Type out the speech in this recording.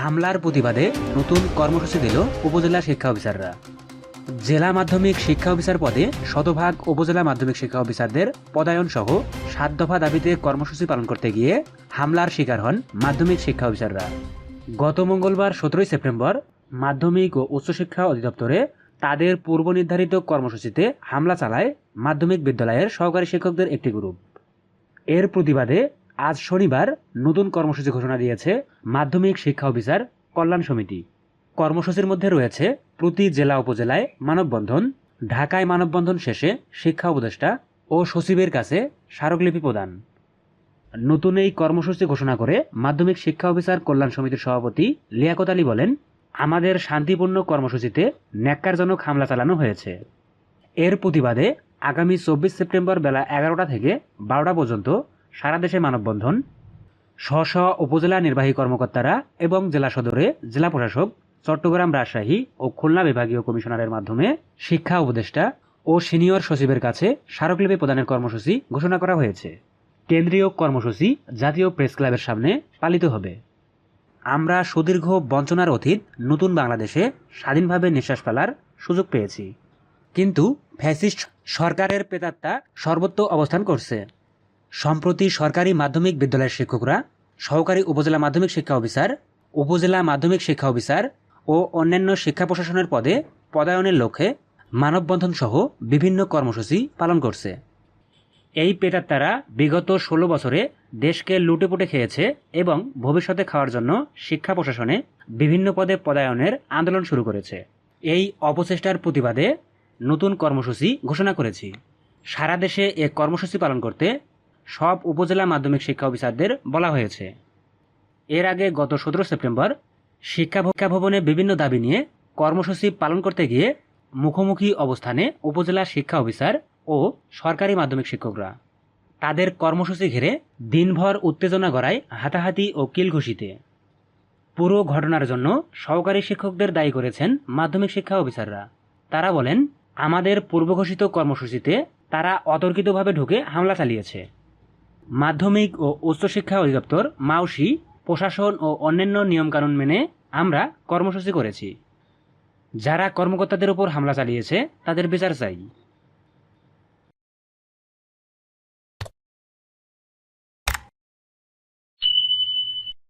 হামলার প্রতিবাদে নতুন কর্মসূচি দিল উপজেলা শিক্ষা অফিসাররা। জেলা মাধ্যমিক শিক্ষা অফিসার পদে শতভাগ উপজেলা মাধ্যমিক শিক্ষা অফিসারদের পদায়ন সহ সাত দফা দাবিতে কর্মসূচি পালন করতে গিয়ে হামলার শিকার হন মাধ্যমিক শিক্ষা অফিসাররা। গত মঙ্গলবার সতেরোই সেপ্টেম্বর মাধ্যমিক ও উচ্চশিক্ষা অধিদপ্তরে তাদের পূর্ব নির্ধারিত কর্মসূচিতে হামলা চালায় মাধ্যমিক বিদ্যালয়ের সহকারী শিক্ষকদের একটি গ্রুপ। এর প্রতিবাদে আজ শনিবার নতুন কর্মসূচি ঘোষণা দিয়েছে মাধ্যমিক শিক্ষা অফিসার কল্যাণ সমিতি। কর্মসূচির মধ্যে রয়েছে প্রতি জেলা উপজেলায় মানববন্ধন, ঢাকায় মানববন্ধন শেষে শিক্ষা উপদেষ্টা ও সচিবের কাছে স্মারকলিপি প্রদান। নতুন এই কর্মসূচি ঘোষণা করে মাধ্যমিক শিক্ষা অফিসার কল্যাণ সমিতির সভাপতি লিয়াকত আলী বলেন, আমাদের শান্তিপূর্ণ কর্মসূচিতে ন্যাক্কারজনক হামলা চালানো হয়েছে। এর প্রতিবাদে আগামী চব্বিশ সেপ্টেম্বর বেলা এগারোটা থেকে বারোটা পর্যন্ত সারা দেশে মানববন্ধন স্ব স্ব উপজেলা নির্বাহী কর্মকর্তারা এবং জেলা সদরে জেলা প্রশাসক, চট্টগ্রাম রাজশাহী ও খুলনা বিভাগীয় কমিশনারের মাধ্যমে শিক্ষা উপদেষ্টা ও সিনিয়র সচিবের কাছে স্মারকলিপি প্রদানের কর্মসূচি ঘোষণা করা হয়েছে। কেন্দ্রীয় কর্মসূচি জাতীয় প্রেস ক্লাবের সামনে পালিত হবে। আমরা সুদীর্ঘ বঞ্চনার অতীত নতুন বাংলাদেশে স্বাধীনভাবে নিঃশ্বাস ফেলার সুযোগ পেয়েছি। কিন্তু ফ্যাসিস্ট সরকারের প্রেতাত্মা সর্বত্র অবস্থান করছে। সম্প্রতি সরকারি মাধ্যমিক বিদ্যালয়ের শিক্ষকরা, সহকারী উপজেলা মাধ্যমিক শিক্ষা অফিসার, উপজেলা মাধ্যমিক শিক্ষা অফিসার ও অন্যান্য শিক্ষা প্রশাসনের পদে পদায়নের লক্ষ্যে মানববন্ধন সহ বিভিন্ন কর্মসূচি পালন করছে। এই পেটাত্তারা বিগত ষোলো বছরে দেশকে লুটেপুটে খেয়েছে এবং ভবিষ্যতে খাওয়ার জন্য শিক্ষা প্রশাসনে বিভিন্ন পদে পদায়নের আন্দোলন শুরু করেছে। এই অপচেষ্টার প্রতিবাদে নতুন কর্মসূচি ঘোষণা করেছি। সারা দেশে এ কর্মসূচি পালন করতে সব উপজেলা মাধ্যমিক শিক্ষা অফিসারদের বলা হয়েছে। এর আগে গত সতেরো সেপ্টেম্বর শিক্ষা ভবনে বিভিন্ন দাবি নিয়ে কর্মসূচি পালন করতে গিয়ে মুখোমুখি অবস্থানে উপজেলা শিক্ষা অফিসার ও সরকারি মাধ্যমিক শিক্ষকরা। তাদের কর্মসূচি ঘিরে দিনভর উত্তেজনা গড়ায় হাতাহাতি ও কিলঘুষিতে। পুরো ঘটনার জন্য সহকারী শিক্ষকদের দায়ী করেছেন মাধ্যমিক শিক্ষা অফিসাররা। তারা বলেন, আমাদের পূর্বঘোষিত কর্মসূচিতে তারা অতর্কিতভাবে ঢুকে হামলা চালিয়েছে। মাধ্যমিক ও উচ্চশিক্ষা অধিদপ্তর, মাউসি, প্রশাসন ও অন্যান্য নিয়মকানুন মেনে আমরা কর্মসূচি করেছি। যারা কর্মকর্তাদের উপর হামলা চালিয়েছে, তাদের বিচার চাই।